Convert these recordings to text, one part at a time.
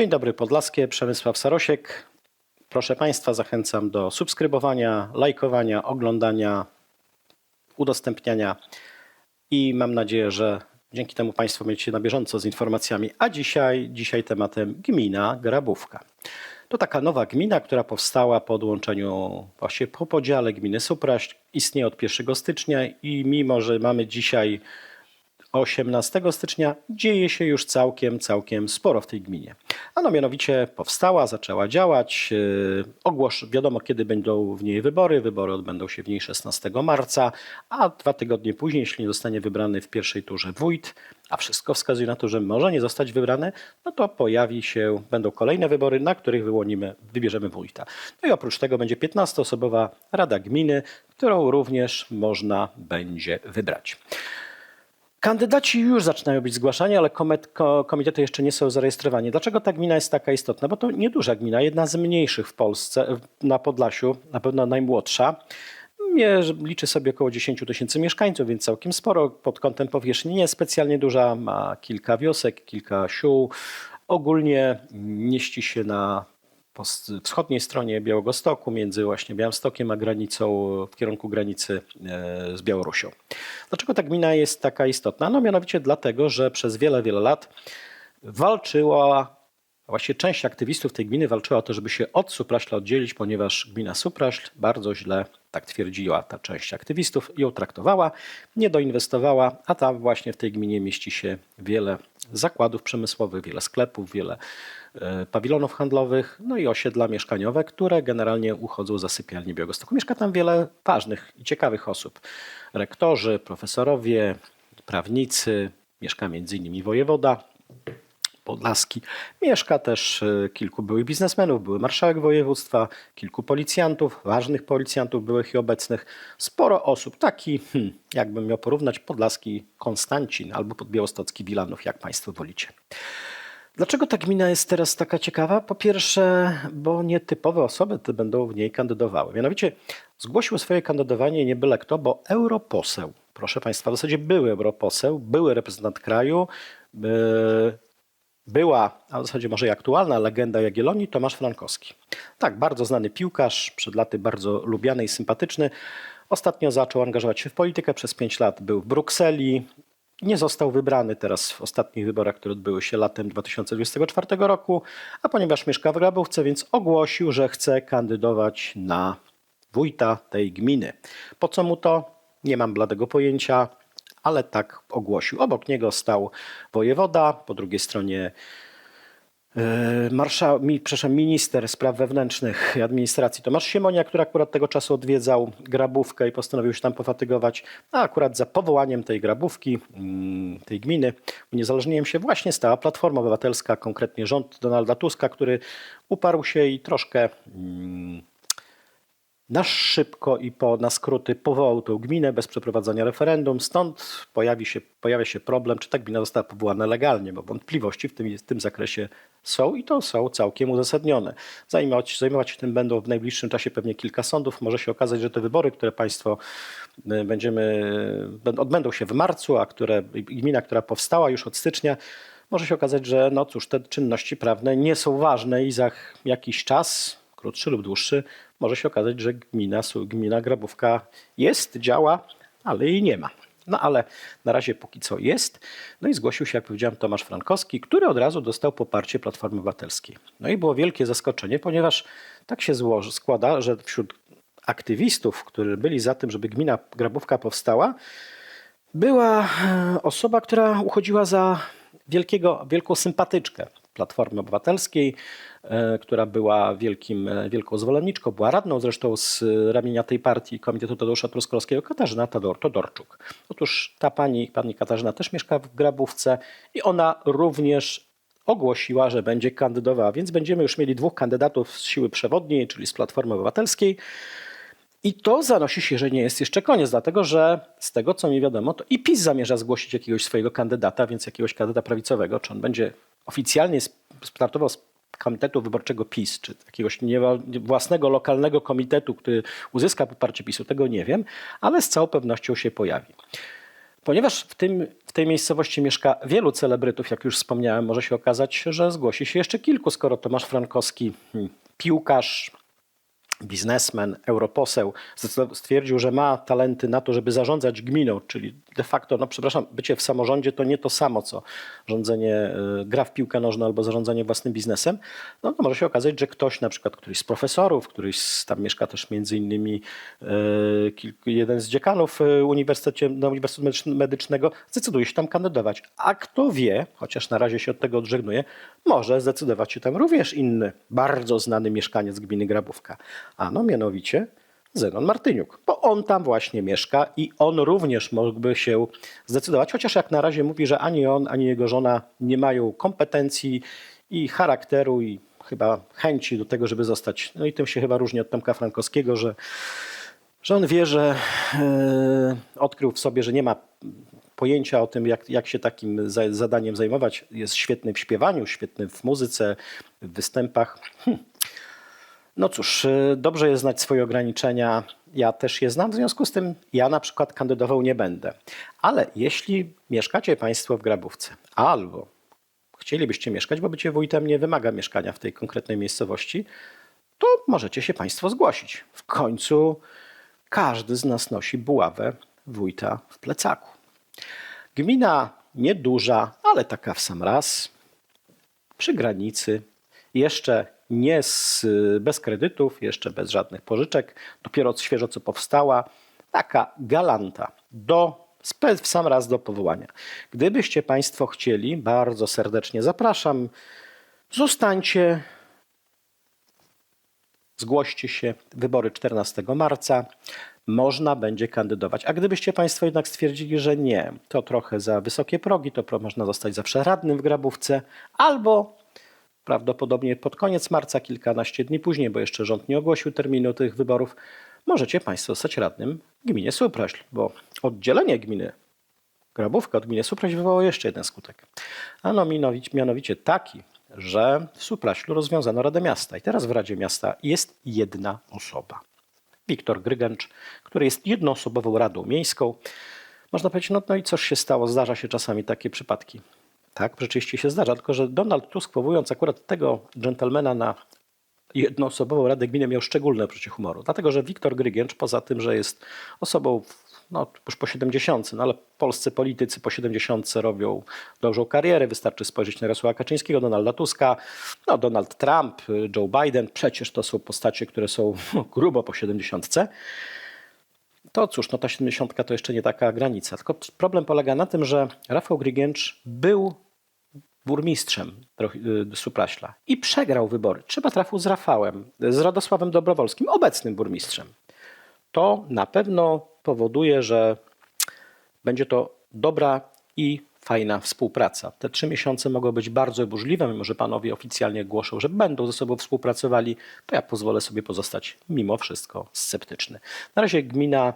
Dzień dobry Podlaskie, Przemysław Sarosiek. Proszę Państwa, zachęcam do subskrybowania, lajkowania, oglądania, udostępniania i mam nadzieję, że dzięki temu Państwo będziecie na bieżąco z informacjami. A dzisiaj, dzisiaj tematem gmina Grabówka. To taka nowa gmina, która powstała po odłączeniu, właśnie po podziale gminy Supraść. Istnieje od 1 stycznia i mimo, że mamy dzisiaj 18 stycznia dzieje się już całkiem, całkiem sporo w tej gminie. A no mianowicie powstała, zaczęła działać. Yy, Ogłosz, wiadomo kiedy będą w niej wybory. Wybory odbędą się w niej 16 marca, a dwa tygodnie później, jeśli nie zostanie wybrany w pierwszej turze wójt, a wszystko wskazuje na to, że może nie zostać wybrany, no to pojawi się, będą kolejne wybory, na których wyłonimy, wybierzemy wójta. No i oprócz tego będzie 15-osobowa Rada Gminy, którą również można będzie wybrać. Kandydaci już zaczynają być zgłaszani, ale komitety jeszcze nie są zarejestrowani. Dlaczego ta gmina jest taka istotna? Bo to nieduża gmina, jedna z mniejszych w Polsce, na Podlasiu, na pewno najmłodsza. Liczy sobie około 10 tysięcy mieszkańców, więc całkiem sporo pod kątem powierzchni. Nie specjalnie duża, ma kilka wiosek, kilka sił. Ogólnie mieści się na po wschodniej stronie Białegostoku, między właśnie Białymstokiem a granicą, w kierunku granicy e, z Białorusią. Dlaczego ta gmina jest taka istotna? No mianowicie dlatego, że przez wiele, wiele lat walczyła, a właściwie część aktywistów tej gminy walczyła o to, żeby się od Supraśla oddzielić, ponieważ gmina Supraśl bardzo źle, tak twierdziła ta część aktywistów, ją traktowała, nie doinwestowała, a tam właśnie w tej gminie mieści się wiele zakładów przemysłowych, wiele sklepów, wiele e, pawilonów handlowych, no i osiedla mieszkaniowe, które generalnie uchodzą za sypialnię Białegostoku. Mieszka tam wiele ważnych i ciekawych osób. Rektorzy, profesorowie, prawnicy, mieszka między innymi wojewoda Podlaski. Mieszka też e, kilku byłych biznesmenów, były marszałek województwa, kilku policjantów, ważnych policjantów byłych i obecnych. Sporo osób, taki, hmm, jakbym miał porównać, Podlaski Konstancin albo podbiałostocki Wilanów, jak Państwo wolicie. Dlaczego ta gmina jest teraz taka ciekawa? Po pierwsze, bo nietypowe osoby te będą w niej kandydowały. Mianowicie zgłosił swoje kandydowanie nie byle kto, bo europoseł. Proszę Państwa, w zasadzie były europoseł, były reprezentant kraju, by- była, a w zasadzie może i aktualna legenda Jagiellonii, Tomasz Frankowski. Tak, bardzo znany piłkarz, przed laty bardzo lubiany i sympatyczny. Ostatnio zaczął angażować się w politykę, przez pięć lat był w Brukseli. Nie został wybrany teraz w ostatnich wyborach, które odbyły się latem 2024 roku, a ponieważ mieszka w Grabówce, więc ogłosił, że chce kandydować na wójta tej gminy. Po co mu to? Nie mam bladego pojęcia, ale tak ogłosił. Obok niego stał wojewoda, po drugiej stronie e, Marsza, mi, przepraszam, minister spraw wewnętrznych i administracji Tomasz Siemonia, który akurat tego czasu odwiedzał grabówkę i postanowił się tam pofatygować, a akurat za powołaniem tej grabówki, mm, tej gminy, uniezależnieniem się właśnie stała Platforma Obywatelska, konkretnie rząd Donalda Tuska, który uparł się i troszkę mm, na szybko i po, na skróty powołał tę gminę bez przeprowadzania referendum. Stąd pojawi się, pojawia się problem, czy ta gmina została powołana legalnie, bo wątpliwości w tym, w tym zakresie są i to są całkiem uzasadnione. Zajmować, zajmować się tym będą w najbliższym czasie pewnie kilka sądów. Może się okazać, że te wybory, które Państwo y, będziemy, będą- odbędą się w marcu, a które gmina, która powstała już od stycznia, może się okazać, że no cóż, te czynności prawne nie są ważne i za jakiś czas, krótszy lub dłuższy, może się okazać, że gmina, gmina Grabówka jest, działa, ale jej nie ma. No ale na razie póki co jest. No i zgłosił się, jak powiedziałem, Tomasz Frankowski, który od razu dostał poparcie Platformy Obywatelskiej. No i było wielkie zaskoczenie, ponieważ tak się złoży, składa, że wśród aktywistów, którzy byli za tym, żeby gmina Grabówka powstała, była e, osoba, która uchodziła za wielkiego, wielką sympatyczkę Platformy Obywatelskiej, która była wielkim, e, wielką zwolenniczką, była radną zresztą z ramienia tej partii Komitetu Tadeusza Truskolskiego, Katarzyna Tador, Todorczuk. Otóż ta pani, pani Katarzyna też mieszka w Grabówce i ona również ogłosiła, że będzie kandydowała, więc będziemy już mieli dwóch kandydatów z siły przewodniej, czyli z Platformy Obywatelskiej. I to zanosi się, że nie jest jeszcze koniec, dlatego że z tego, co mi wiadomo, to i PiS zamierza zgłosić jakiegoś swojego kandydata, więc jakiegoś kandydata prawicowego. Czy on będzie oficjalnie startował z komitetu wyborczego PiS, czy jakiegoś własnego lokalnego komitetu, który uzyska poparcie PiSu, tego nie wiem, ale z całą pewnością się pojawi. Ponieważ w, tym, w tej miejscowości mieszka wielu celebrytów, jak już wspomniałem, może się okazać, że zgłosi się jeszcze kilku, skoro Tomasz Frankowski, hmm, piłkarz, biznesmen, europoseł, stwierdził, że ma talenty na to, żeby zarządzać gminą, czyli de facto, no przepraszam, bycie w samorządzie to nie to samo, co rządzenie, y, gra w piłkę nożną albo zarządzanie własnym biznesem, no to może się okazać, że ktoś, na przykład któryś z profesorów, któryś z, tam mieszka też między innymi kilku, jeden z dziekanów y, uniwersytecie, Uniwersytetu Medycz- Medycznego, zdecyduje się tam kandydować. A kto wie, chociaż na razie się od tego odżegnuje, może zdecydować się tam również inny, bardzo znany mieszkaniec gminy Grabówka. A no mianowicie Zenon Martyniuk, bo on tam właśnie mieszka i on również mógłby się zdecydować, chociaż jak na razie mówi, że ani on, ani jego żona nie mają kompetencji i charakteru i chyba chęci do tego, żeby zostać. No i tym się chyba różni od Tomka Frankowskiego, że, że on wie, że e, odkrył w sobie, że nie ma pojęcia o tym, jak, jak się takim za, zadaniem zajmować. Jest świetny w śpiewaniu, świetny w muzyce, w występach. Hm. No cóż, y, dobrze jest znać swoje ograniczenia. Ja też je znam, w związku z tym ja na przykład kandydował nie będę. Ale jeśli mieszkacie Państwo w Grabówce albo chcielibyście mieszkać, bo bycie wójtem nie wymaga mieszkania w tej konkretnej miejscowości, to możecie się Państwo zgłosić. W końcu każdy z nas nosi buławę wójta w plecaku. Gmina nieduża, ale taka w sam raz, przy granicy, jeszcze nie z, bez kredytów, jeszcze bez żadnych pożyczek, dopiero świeżo co powstała, taka galanta do w sam raz do powołania. Gdybyście Państwo chcieli, bardzo serdecznie zapraszam, zostańcie, zgłoście się, wybory 14 marca, można będzie kandydować. A gdybyście Państwo jednak stwierdzili, że nie, to trochę za wysokie progi, to można zostać zawsze radnym w Grabówce, albo prawdopodobnie pod koniec marca, kilkanaście dni później, bo jeszcze rząd nie ogłosił terminu tych wyborów, możecie Państwo zostać radnym gminie Supraśl, bo oddzielenie gminy Grabówka od gminy Supraśl wywołało jeszcze jeden skutek. A no, mianowicie, taki, że w Supraślu rozwiązano Radę Miasta i teraz w Radzie Miasta jest jedna osoba. Wiktor Grygęcz, który jest jednoosobową radą miejską. Można powiedzieć, no, no i cóż się stało, zdarza się czasami takie przypadki. Tak, rzeczywiście się zdarza, tylko że Donald Tusk powołując akurat tego dżentelmena na jednoosobową Radę Gminy miał szczególne poczucie humoru. Dlatego, że Wiktor Grygięcz, poza tym, że jest osobą no, już po 70, no ale polscy politycy po 70 robią dobrą karierę. Wystarczy spojrzeć na Jarosława Kaczyńskiego, Donalda Tuska, no, Donald Trump, Joe Biden. Przecież to są postacie, które są no, grubo po 70. To cóż, no ta 70 to jeszcze nie taka granica. Tylko problem polega na tym, że Rafał Grygięcz był burmistrzem y, Supraśla i przegrał wybory. Trzeba trafił z Rafałem, z Radosławem Dobrowolskim, obecnym burmistrzem. To na pewno powoduje, że będzie to dobra i fajna współpraca. Te trzy miesiące mogą być bardzo burzliwe, mimo że panowie oficjalnie głoszą, że będą ze sobą współpracowali, to ja pozwolę sobie pozostać mimo wszystko sceptyczny. Na razie gmina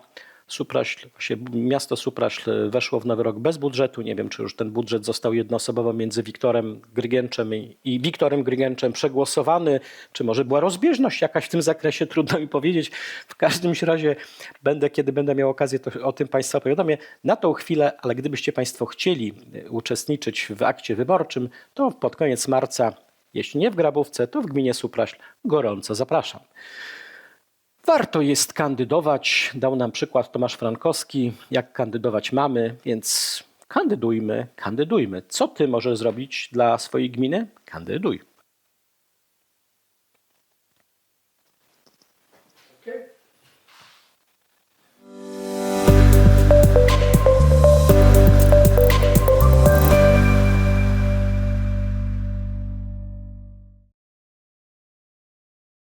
Supraśl, właśnie miasto Supraśl weszło w nowy rok bez budżetu. Nie wiem, czy już ten budżet został jednoosobowo między Wiktorem Grygięczem i, i Wiktorem Grygięczem przegłosowany, czy może była rozbieżność jakaś w tym zakresie, trudno mi powiedzieć. W każdym razie będę, kiedy będę miał okazję, to o tym Państwa powiadomię. Na tą chwilę, ale gdybyście Państwo chcieli uczestniczyć w akcie wyborczym, to pod koniec marca, jeśli nie w Grabówce, to w gminie Supraśl gorąco zapraszam. Warto jest kandydować. Dał nam przykład Tomasz Frankowski, jak kandydować mamy, więc kandydujmy, kandydujmy. Co ty możesz zrobić dla swojej gminy? Kandyduj.